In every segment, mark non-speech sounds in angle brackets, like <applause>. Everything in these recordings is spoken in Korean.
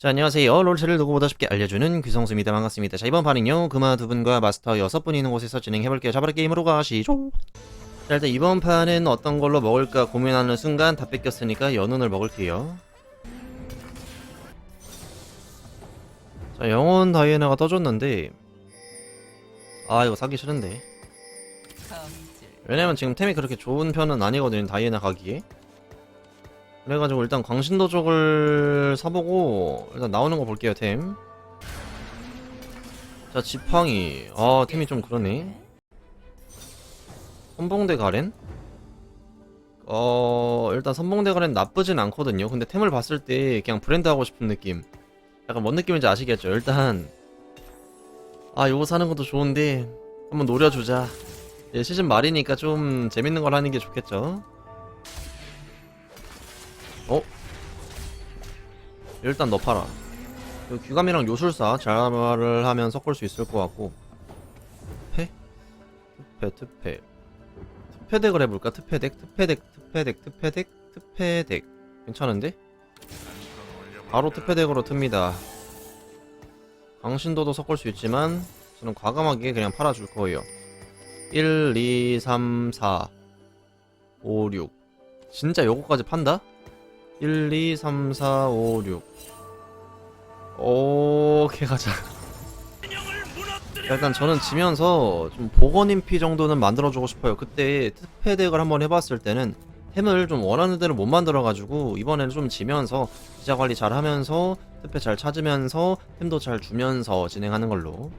자, 안녕하세요. 롤체를 누구보다 쉽게 알려주는 귀성수입니다. 반갑습니다. 자, 이번 판은요, 그마 두 분과 마스터 여섯 분이 있는 곳에서 진행해볼게요. 자바라 게임으로 가시죠. 자, 일단 이번 판은 어떤 걸로 먹을까 고민하는 순간 다 뺏겼으니까 연운을 먹을게요. 자, 영혼 다이애나가 떠줬는데, 아, 이거 사기 싫은데. 왜냐면 지금 템이 그렇게 좋은 편은 아니거든요, 다이애나 가기에. 그래가지고 일단 광신도적을 사보고 일단 나오는 거 볼게요 템. 자 지팡이 아 템이 좀 그러네. 선봉대 가렌? 어 일단 선봉대 가렌 나쁘진 않거든요. 근데 템을 봤을 때 그냥 브랜드 하고 싶은 느낌. 약간 뭔 느낌인지 아시겠죠? 일단 아 요거 사는 것도 좋은데 한번 노려주자. 예, 시즌 말이니까 좀 재밌는 걸 하는 게 좋겠죠. 어? 일단 너 팔아. 이 귀감이랑 요술사 잘말을 하면 섞을 수 있을 것 같고. 특패? 특패, 특패. 특패덱을 해볼까? 특패덱, 특패덱, 특패덱, 특패덱, 특패덱. 괜찮은데? 바로 특패덱으로 틉니다. 강신도도 섞을 수 있지만, 저는 과감하게 그냥 팔아줄 거예요. 1, 2, 3, 4, 5, 6. 진짜 요거까지 판다? 1, 2, 3, 4, 5, 6. 오케이 가자. 일단 저는 지면서 좀 복원인피 정도는 만들어주고 싶어요. 그때 특패 덱을 한번 해봤을 때는 템을 좀 원하는 대로 못 만들어가지고 이번에는 좀 지면서 기자 관리 잘 하면서 특패 잘 찾으면서 템도 잘 주면서 진행하는 걸로.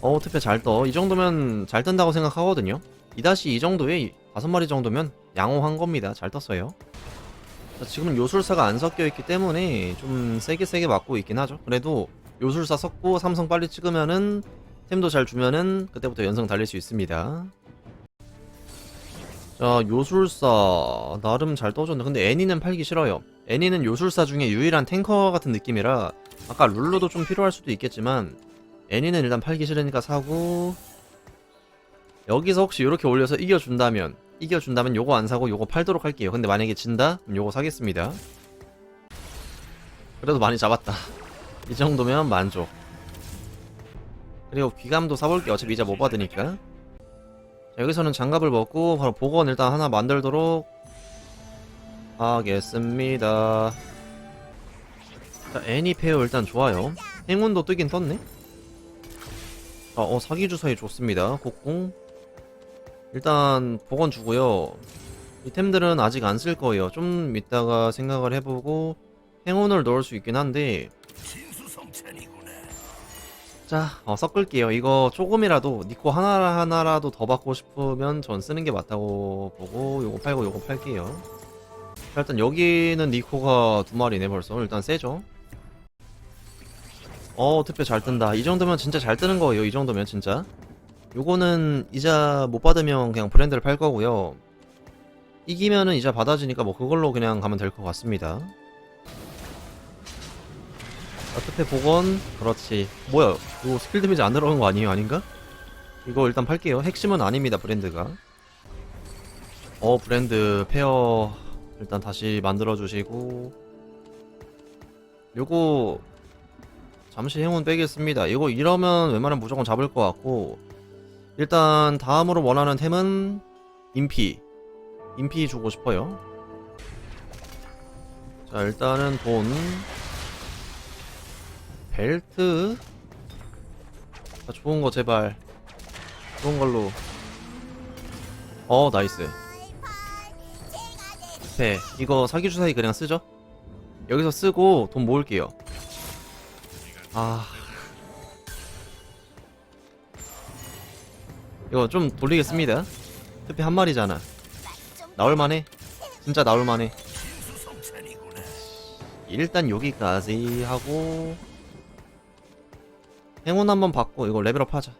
어 특패 잘 떠. 이 정도면 잘 뜬다고 생각하거든요. 2-2 정도에 다섯 마리 정도면 양호한 겁니다. 잘 떴어요. 자, 지금은 요술사가 안 섞여 있기 때문에 좀 세게 세게 맞고 있긴 하죠. 그래도 요술사 섞고 삼성 빨리 찍으면은 템도 잘 주면은 그때부터 연성 달릴 수 있습니다. 자, 요술사 나름 잘 떠줬네. 근데 애니는 팔기 싫어요. 애니는 요술사 중에 유일한 탱커 같은 느낌이라 아까 룰루도 좀 필요할 수도 있겠지만 애니는 일단 팔기 싫으니까 사고 여기서 혹시 이렇게 올려서 이겨준다면 이겨준다면 요거 안 사고 요거 팔도록 할게요. 근데 만약에 진다? 그럼 요거 사겠습니다. 그래도 많이 잡았다. <laughs> 이 정도면 만족. 그리고 귀감도 사볼게요. 어차피 이제 못 받으니까. 자, 여기서는 장갑을 먹고 바로 복원 일단 하나 만들도록 하겠습니다. 자, 애니페어 일단 좋아요. 행운도 뜨긴 떴네. 아, 어, 사기 주사위 좋습니다. 곡궁. 일단 복원 주고요. 이 템들은 아직 안 쓸 거예요. 좀 이따가 생각을 해보고 행운을 넣을 수 있긴 한데 자, 어, 섞을게요. 이거 조금이라도 니코 하나 하나라도 더 받고 싶으면 전 쓰는 게 맞다고 보고 요거 팔고 요거 팔게요. 자, 일단 여기는 니코가 두 마리네 벌써. 일단 세죠. 어, 특별 잘 뜬다. 이 정도면 진짜 잘 뜨는 거예요. 이 정도면 진짜. 요거는 이자 못 받으면 그냥 브랜드를 팔 거고요. 이기면은 이자 받아지니까 뭐 그걸로 그냥 가면 될 것 같습니다. 어떻게 복원? 그렇지. 뭐야? 이거 스킬 데미지 안 들어간 거 아니에요? 아닌가? 이거 일단 팔게요. 핵심은 아닙니다, 브랜드가. 어, 브랜드 페어 일단 다시 만들어 주시고 요거 잠시 행운 빼겠습니다. 이거 이러면 웬만하면 무조건 잡을 것 같고 일단 다음으로 원하는 템은 인피. 인피 주고 싶어요. 자 일단은 돈. 벨트. 자, 좋은 거 제발. 좋은 걸로. 어 나이스. 배 이거 사기주사위 그냥 쓰죠? 여기서 쓰고 돈 모을게요. 아 이거 좀 돌리겠습니다. 특히 한 마리잖아. 나올만해. 진짜 나올만해. 일단 여기까지 하고 행운 한번 받고 이거 레벨업 하자.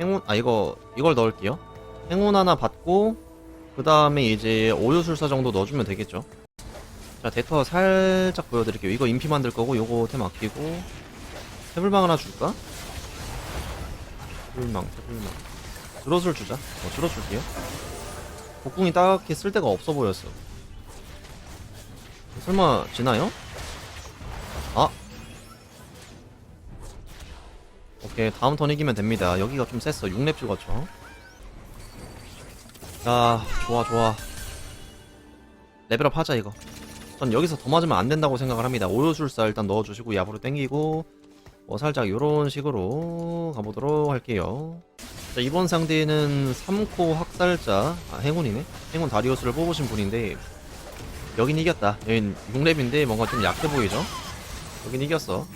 행운 아 이거 이걸 넣을게요. 행운 하나 받고 그 다음에 이제 오유술사 정도 넣어주면 되겠죠. 자 데터 살짝 보여드릴게요. 이거 인피 만들 거고 요거 템 아끼고 태블방 하나 줄까? 태블망 태블망. 드롯을 주자. 어 드롯 줄게요. 복궁이 딱히 쓸 데가 없어 보였어. 설마 지나요? 아. 오케이 다음 턴 이기면 됩니다. 여기가 좀 셌어. 6렙 찍었죠 야 좋아 좋아. 레벨업 하자 이거. 전 여기서 더 맞으면 안 된다고 생각을 합니다. 오요술사 일단 넣어주시고 야부로 땡기고 뭐 살짝 요런 식으로 가보도록 할게요. 자 이번 상대는 3코 학살자 아 행운이네? 행운 다리우스를 뽑으신 분인데 여긴 이겼다. 여긴 6렙인데 뭔가 좀 약해 보이죠? 여긴 이겼어.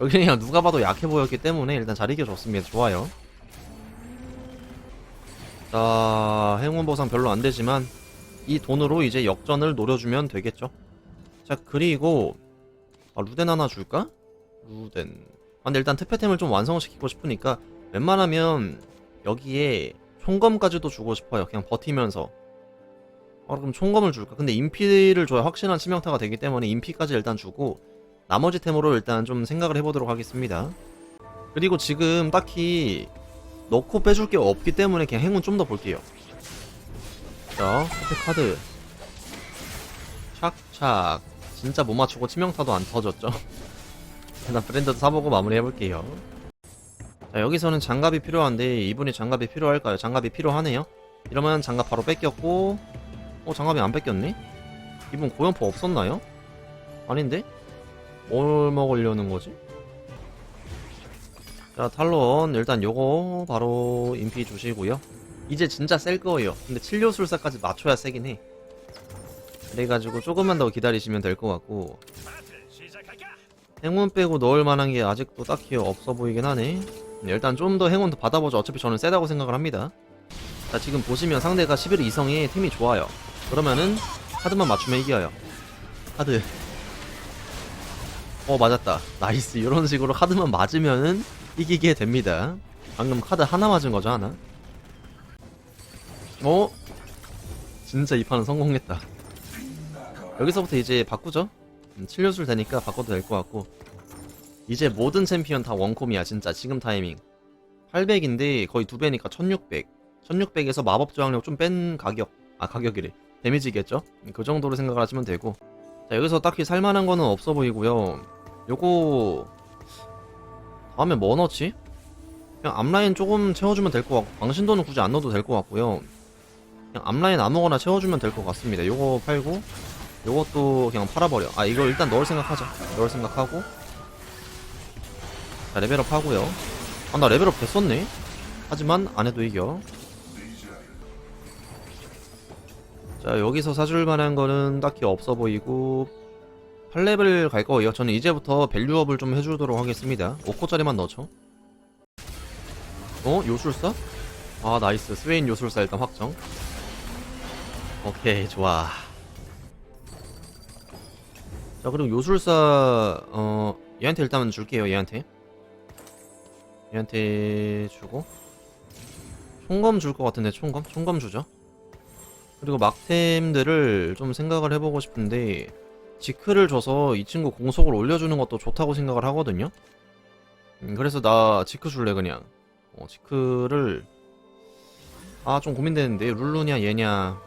여기 그냥 누가 봐도 약해 보였기 때문에 일단 잘 이겨줬습니다. 좋아요. 자 행운 보상 별로 안 되지만 이 돈으로 이제 역전을 노려주면 되겠죠? 자 그리고 아, 루덴 하나 줄까? 루덴 아, 근데 일단 특패템을 좀 완성시키고 싶으니까 웬만하면 여기에 총검까지도 주고 싶어요. 그냥 버티면서. 아 그럼 총검을 줄까? 근데 인피를 줘야 확실한 치명타가 되기 때문에 인피까지 일단 주고 나머지 템으로 일단 좀 생각을 해보도록 하겠습니다. 그리고 지금 딱히 넣고 빼줄 게 없기 때문에 그냥 행운 좀 더 볼게요. 자 혜택 카드. 착착. 진짜 못 맞추고 치명타도 안 터졌죠 <laughs> 일단 브랜드도 사보고 마무리해볼게요 자 여기서는 장갑이 필요한데 이분이 장갑이 필요할까요? 장갑이 필요하네요 이러면 장갑 바로 뺏겼고 어 장갑이 안 뺏겼네? 이분 고연포 없었나요? 아닌데? 뭘 먹으려는 거지? 자 탈론 일단 요거 바로 인피 주시고요 이제 진짜 셀 거예요 근데 칠료술사까지 맞춰야 세긴 해 그래가지고 조금만 더 기다리시면 될 것 같고 행운 빼고 넣을 만한 게 아직도 딱히 없어 보이긴 하네. 네, 일단 좀 더 행운 더 받아보죠. 어차피 저는 세다고 생각을 합니다. 자 지금 보시면 상대가 11 이성의 템이 좋아요. 그러면은 카드만 맞추면 이겨요. 카드. 어 맞았다. 나이스. 이런 식으로 카드만 맞으면은 이기게 됩니다. 방금 카드 하나 맞은 거죠 하나? 어? 진짜 이 판은 성공했다. 여기서부터 이제 바꾸죠 음, 칠료술 되니까 바꿔도 될 것 같고. 이제 모든 챔피언 다 원콤이야 진짜. 지금 타이밍. 800인데 거의 두 배니까 1600 1600에서 마법 저항력 좀 뺀 가격. 아 가격이래. 데미지겠죠? 음, 그 정도로 생각을 하시면 되고. 자 여기서 딱히 살만한 거는 없어 보이고요. 요거 다음에 뭐 넣지? 그냥 앞라인 조금 채워주면 될 것 같고 방신도는 굳이 안 넣어도 될 것 같고요. 그냥 앞라인 아무거나 채워주면 될 것 같습니다. 요거 팔고 요것도 그냥 팔아버려. 아 이거 일단 넣을 생각하자. 넣을 생각하고. 자 레벨업 하고요. 아 나 레벨업 됐었네. 하지만 안해도 이겨. 자 여기서 사줄 만한 거는 딱히 없어 보이고 8레벨 갈 거예요. 저는 이제부터 밸류업을 좀 해주도록 하겠습니다. 5코짜리만 넣죠. 어? 요술사? 아 나이스. 스웨인 요술사 일단 확정. 오케이 좋아 자 그리고 요술사 어 얘한테 일단 줄게요 얘한테. 얘한테 주고. 총검 줄 것 같은데 총검? 총검 주죠. 그리고 막템들을 좀 생각을 해보고 싶은데 지크를 줘서 이 친구 공속을 올려주는 것도 좋다고 생각을 하거든요. 음, 그래서 나 지크 줄래 그냥. 어, 지크를. 아 좀 고민되는데. 룰루냐 얘냐.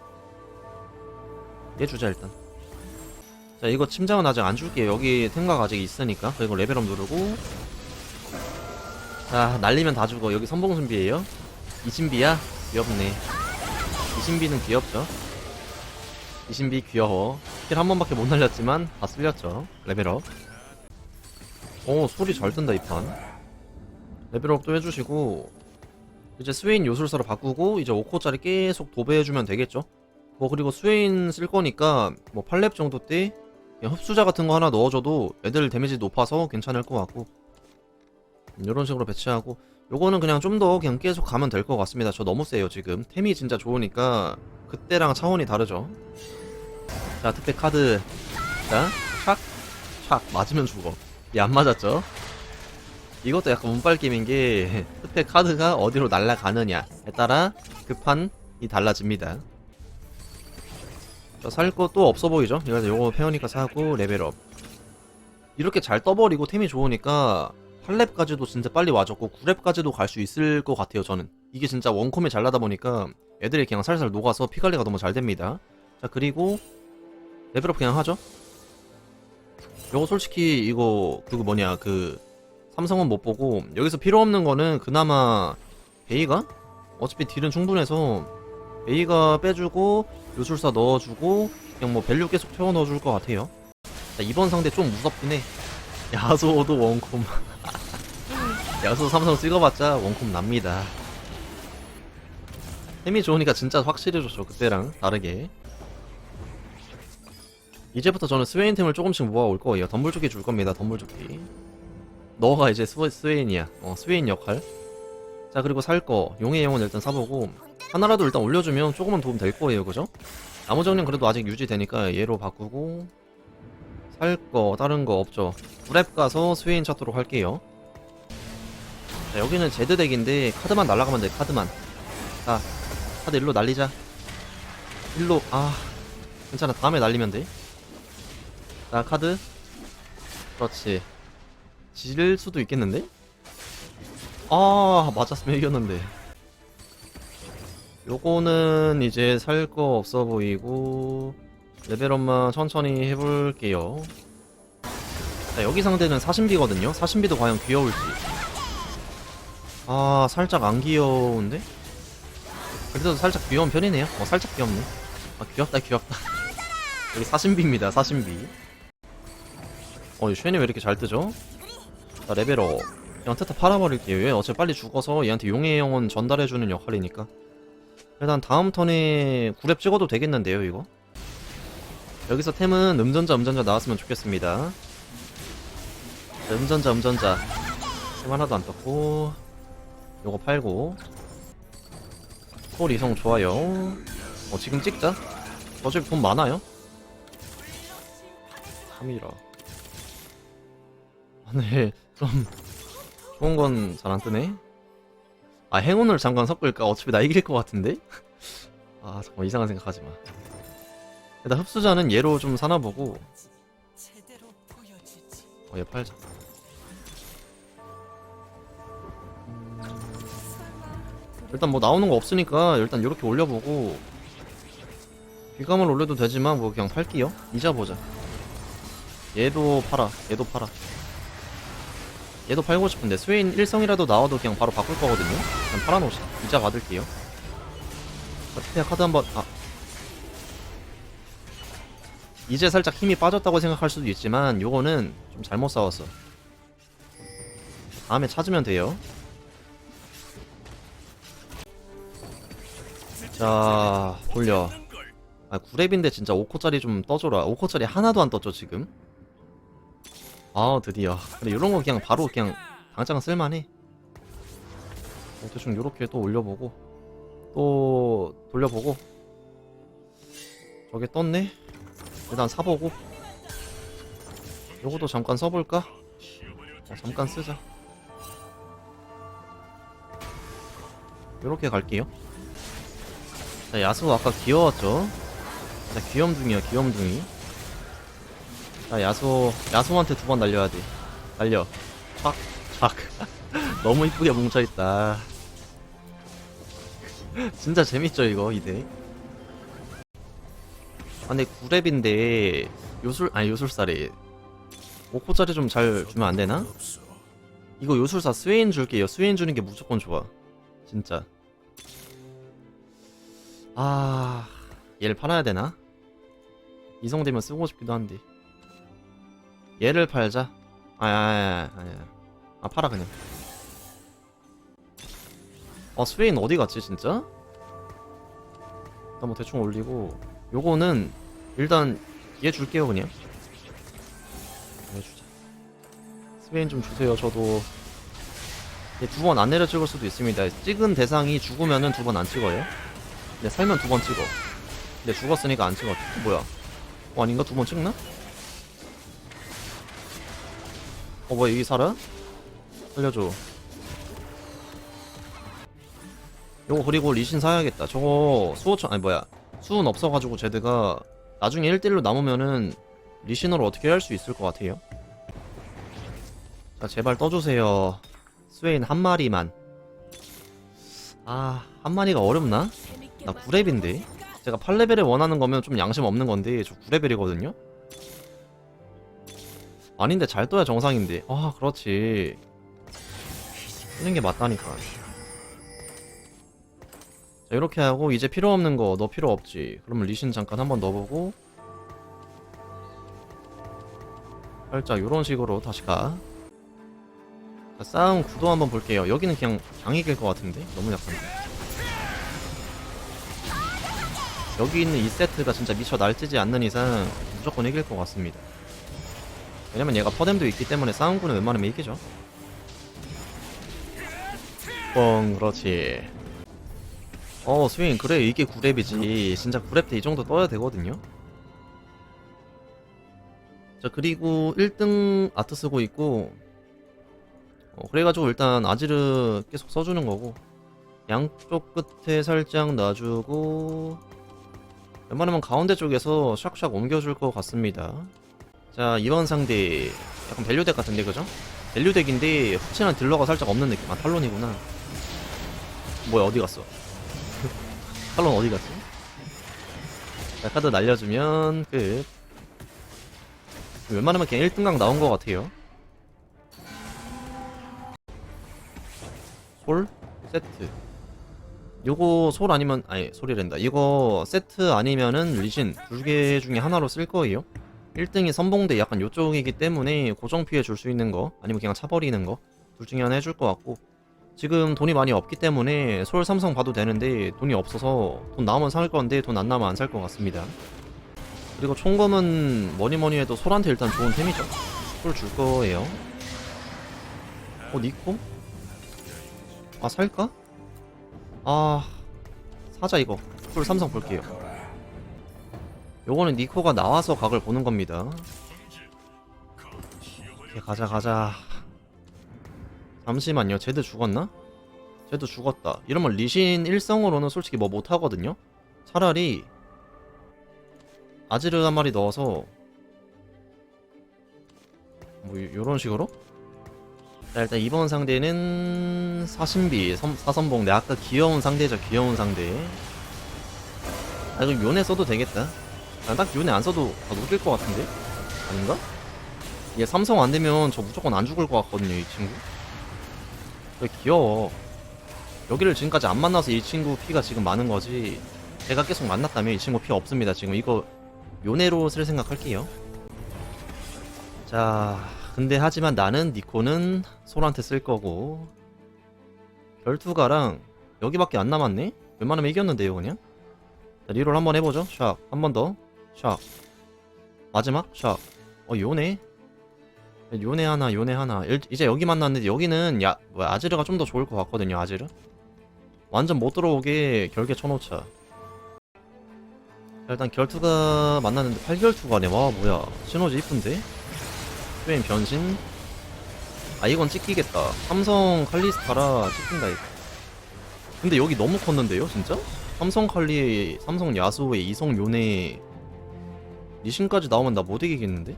얘 주자 일단 자 이거 침장은 아직 안 줄게요. 여기 템각 아직 있으니까. 그리고 레벨업 누르고. 자 날리면 다 죽어. 여기 선봉순비에요. 이신비야? 귀엽네. 이신비는 귀엽죠? 이신비 귀여워. 킬 한 번밖에 못 날렸지만 다 쓸렸죠? 레벨업. 오 소리 잘 든다 이판. 레벨업도 해주시고. 이제 스웨인 요술사로 바꾸고 이제 5코짜리 계속 도배해주면 되겠죠? 뭐 그리고 스웨인 쓸 거니까 뭐 8렙 정도 때 흡수자 같은 거 하나 넣어줘도 애들 데미지 높아서 괜찮을 것 같고. 이런 식으로 배치하고. 요거는 그냥 좀 더 그냥 계속 가면 될 것 같습니다. 저 너무 세요 지금. 템이 진짜 좋으니까 그때랑 차원이 다르죠. 자 특배 카드. 자 촥! 촥 맞으면 죽어. 얘 안 맞았죠? 이것도 약간 운빨 게임인 게 <laughs> 특패 카드가 어디로 날아가느냐에 따라 급한이 달라집니다 살 거 또 없어 보이죠? 그래서 요거 페어니까 사고 레벨업. 이렇게 잘 떠버리고 템이 좋으니까 8렙까지도 진짜 빨리 와줬고 9렙까지도 갈 수 있을 것 같아요 저는. 이게 진짜 원컴이 잘 나다 보니까 애들이 그냥 살살 녹아서 피관리가 너무 잘 됩니다. 자 그리고 레벨업 그냥 하죠? 요거 솔직히 이거 그거 뭐냐 그 삼성은 못 보고 여기서 필요 없는 거는 그나마 베이가? 어차피 딜은 충분해서 베이가 빼주고 요술사 넣어주고 그냥 뭐 밸류 계속 채워 넣어줄 것 같아요. 자, 이번 상대 좀 무섭긴 해. 야소도 원콤. <laughs> 야소 삼성 찍어봤자 원콤 납니다. 템이 좋으니까 진짜 확실히 좋죠 그때랑 다르게. 이제부터 저는 스웨인템을 조금씩 모아올 거예요. 덤불조끼 줄 겁니다 덤불조끼. 너가 이제 스웨, 스웨인이야. 어 스웨인 역할. 자 그리고 살 거. 용의 영혼 일단 사보고 하나라도 일단 올려주면 조금은 도움 될 거예요 그죠? 나무 정리는 그래도 아직 유지되니까 얘로 바꾸고 살 거 다른 거 없죠? 브랩 가서 스웨인 찾도록 할게요. 자 여기는 제드 덱인데 카드만 날라가면 돼 카드만. 자 카드 일로 날리자. 일로 아 괜찮아. 다음에 날리면 돼 자 카드. 그렇지. 질 수도 있겠는데? 아 맞았으면 이겼는데 요거는 이제 살 거 없어 보이고 레벨업만 천천히 해볼게요. 자 여기 상대는 사신비거든요? 사신비도 과연 귀여울지. 아 살짝 안 귀여운데? 그래도 살짝 귀여운 편이네요. 어 살짝 귀엽네. 아 귀엽다 귀엽다. <laughs> 여기 사신비입니다 사신비. 어 쉐니 왜 이렇게 잘 뜨죠? 자 레벨업. 테타 팔아버릴게요. 얘 어차피 빨리 죽어서 얘한테 용의 영혼 전달해주는 역할이니까 일단 다음 턴에 구랩 찍어도 되겠는데요 이거? 여기서 템은 음전자 음전자 나왔으면 좋겠습니다. 자, 음전자 음전자. 템 하나도 안 떴고 요거 팔고. 콜 이성 좋아요. 어 지금 찍자. 어차피 돈 많아요? 3이라 오늘 좀 좋은 건 잘 안 뜨네 아 행운을 잠깐 섞을까? 어차피 나 이길 것 같은데? <laughs> 아 잠깐 이상한 생각하지 마. 일단 흡수자는 얘로 좀 사나보고. 어, 얘 팔자. 일단 뭐 나오는 거 없으니까 일단 이렇게 올려보고. 비감을 올려도 되지만 뭐 그냥 팔게요. 이자 보자. 얘도 팔아. 얘도 팔아 얘도 팔고 싶은데 스웨인 1성이라도 나와도 그냥 바로 바꿀 거거든요. 그냥 팔아놓으시 이자 받을게요. 그냥 카드 한번 아. 이제 살짝 힘이 빠졌다고 생각할 수도 있지만 요거는 좀 잘못 싸웠어. 다음에 찾으면 돼요. 자 돌려. 아 9렙인데 진짜 5코짜리 좀 떠줘라. 5코짜리 하나도 안 떴죠 지금 아 드디어. 근데 이런 거 그냥 바로 그냥 당장 쓸만해. 어, 대충 요렇게 또 올려보고 또 돌려보고. 저게 떴네? 일단 사보고. 요것도 잠깐 써볼까? 어, 잠깐 쓰자. 요렇게 갈게요. 자 야수 아까 귀여웠죠? 자 귀염둥이야 귀염둥이 자 야수 야수한테 두 번 날려야 돼 날려. 촥 촥 <laughs> 너무 이쁘게 뭉쳐 있다. <laughs> 진짜 재밌죠 이거 이대? 아 근데 9렙인데 요술 아니 요술사래 5코짜리 좀 잘 주면 안 되나? 이거 요술사 스웨인 줄게요. 스웨인 주는 게 무조건 좋아. 진짜. 아 얘를 팔아야 되나? 이성되면 쓰고 싶기도 한데 얘를 팔자. 아야 아야 아야 아 팔아 그냥. 어 스웨인 어디 갔지 진짜? 일단 뭐 대충 올리고. 요거는 일단 얘 줄게요 그냥. 얘 주자. 스웨인 좀 주세요 저도. 두 번 안 내려 찍을 수도 있습니다. 찍은 대상이 죽으면은 두 번 안 찍어요. 근데 살면 두 번 찍어. 근데 죽었으니까 안 찍어. 뭐야? 어 아닌가? 두 번 찍나? 어 뭐야 여기 살아? 살려줘. 요거 그리고 리신 사야겠다. 저거 수호천 아니 뭐야. 수은 없어가지고 제드가 나중에 1대1로 남으면은 리신으로 어떻게 할 수 있을 것 같아요? 자 제발 떠주세요. 스웨인 한 마리만. 아 한 마리가 어렵나? 나 9렙인데? 제가 8레벨에 원하는 거면 좀 양심 없는 건데 저 9레벨이거든요? 아닌데 잘 떠야 정상인데. 아 그렇지. 쓰는 게 맞다니까. 자 이렇게 하고 이제 필요 없는 거 너 필요 없지. 그러면 리신 잠깐 한번 넣어보고. 살짝 요런 식으로 다시 가. 자, 싸움 구도 한번 볼게요. 여기는 그냥 장 이길 것 같은데? 너무 약한데? 여기 있는 이 세트가 진짜 미쳐 날뛰지 않는 이상 무조건 이길 것 같습니다. 왜냐면 얘가 퍼뎀도 있기 때문에 싸움구는 웬만하면 이기죠. 뻥 그렇지. 어 스윙 그래 이게 9렙이지 진짜 9렙 때 이 정도 떠야 되거든요. 자 그리고 1등 아트 쓰고 있고 어, 그래가지고 일단 아지르 계속 써주는 거고 양쪽 끝에 살짝 놔주고 웬만하면 가운데 쪽에서 샥샥 옮겨줄 것 같습니다. 자, 이번 상대 약간 밸류덱 같은데 그죠? 밸류덱인데 흑친한 딜러가 살짝 없는 느낌. 아, 탈론이구나. 뭐야, 어디 갔어? <laughs> 탈론 어디 갔어? 자, 카드 날려주면 끝. 웬만하면 그냥 1등각 나온 것 같아요. 솔 세트. 요거 솔 아니면 아니 솔이랜다 이거 세트 아니면은 리신 두 개 중에 하나로 쓸 거예요 1등이 선봉대 약간 요쪽이기 때문에 고정 피해 줄 수 있는 거 아니면 그냥 차버리는 거 둘 중에 하나 해줄 것 같고. 지금 돈이 많이 없기 때문에 솔 삼성 봐도 되는데 돈이 없어서 돈 나오면 살 건데 돈 안 나오면 안 살 것 같습니다. 그리고 총검은 뭐니뭐니 해도 솔한테 일단 좋은 템이죠. 솔 줄 거예요. 어 니코? 아 살까? 아 사자 이거. 풀 삼성 볼게요 요거는 니코가 나와서 각을 보는 겁니다. 오케이 가자 가자. 잠시만요. 제드 죽었나? 제드 죽었다. 이러면 리신 1성으로는 솔직히 뭐 못하거든요? 차라리 아지르 한 마리 넣어서 뭐 요- 요런 식으로? 자 일단 이번 상대는 사신비 섬- 사선봉. 내 아까 귀여운 상대죠. 귀여운 상대. 아 이거 요네 써도 되겠다 아, 딱 요네 안 써도 다 녹일 것 같은데? 아닌가? 얘 삼성 안 되면 저 무조건 안 죽을 것 같거든요 이 친구. 왜 귀여워. 여기를 지금까지 안 만나서 이 친구 피가 지금 많은 거지. 제가 계속 만났다면 이 친구 피 없습니다 지금. 이거 요네로 쓸 생각할게요. 자 근데 하지만 나는 니코는 솔한테 쓸 거고. 결투가랑 여기밖에 안 남았네? 웬만하면 이겼는데요 그냥? 자, 리롤 한번 해보죠. 샥 한 번 더 샥 마지막 샥 어 요네. 요네 하나 요네 하나. 일- 이제 여기 만났는데 여기는 야 뭐야 아지르가 좀 더 좋을 것 같거든요 아지르. 완전 못 들어오게 결계 쳐놓자. 자, 일단 결투가 만났는데 8결투가네. 와 뭐야. 시너지 이쁜데? 스웨인 변신. 아 이건 찍히겠다. 삼성 칼리스타라 찍힌다 이거. 근데 여기 너무 컸는데요 진짜? 삼성 칼리 삼성 야수의 이성 요네 리신까지 나오면 나 못 이기겠는데?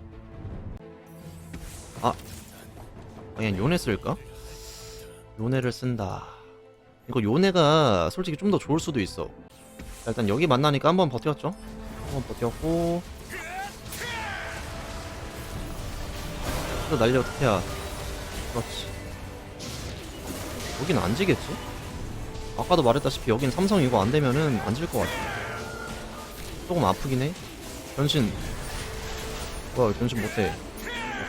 아 그냥 요네 쓸까? 요네를 쓴다 이거 요네가 솔직히 좀 더 좋을 수도 있어 자, 일단 여기 만나니까 한번 버텼죠? 한번 버텼고 또 날려 어떻게 야 그렇지 여긴 안 지겠지? 아까도 말했다시피 여긴 삼성 이거 안 되면은 안 질 것 같아 조금 아프긴 해 변신. 뭐야 왜 변신 못해.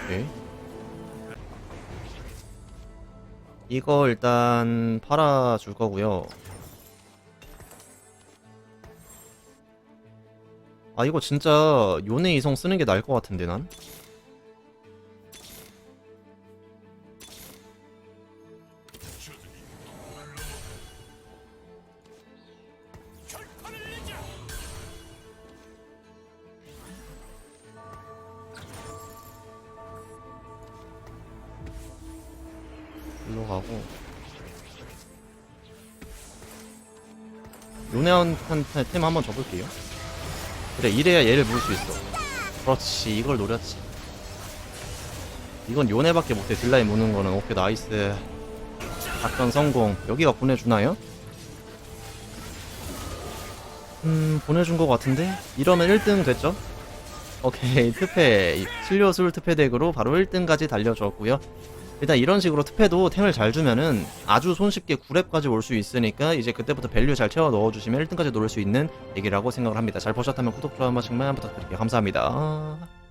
오케이. 이거 일단 팔아줄 거고요. 아 이거 진짜 요네 이성 쓰는 게 나을 것 같은데 난 요네한테 템 한번 줘볼게요. 그래 이래야 얘를 물수 있어. 그렇지 이걸 노렸지. 이건 요네밖에 못해. 딜라인 무는 거는. 오케이 나이스. 작전 성공. 여기가 보내주나요? 음 보내준 것 같은데? 이러면 1등 됐죠? 오케이 <laughs> 특패. 신료술 특패 덱으로 바로 1등까지 달려줬고요 일단 이런 식으로 특패도 탱을 잘 주면은 아주 손쉽게 9렙까지 올 수 있으니까 이제 그때부터 밸류 잘 채워 넣어주시면 1등까지 노릴 수 있는 덱이라고 생각을 합니다. 잘 보셨다면 구독 좋아요 한 번씩만 부탁드릴게요. 감사합니다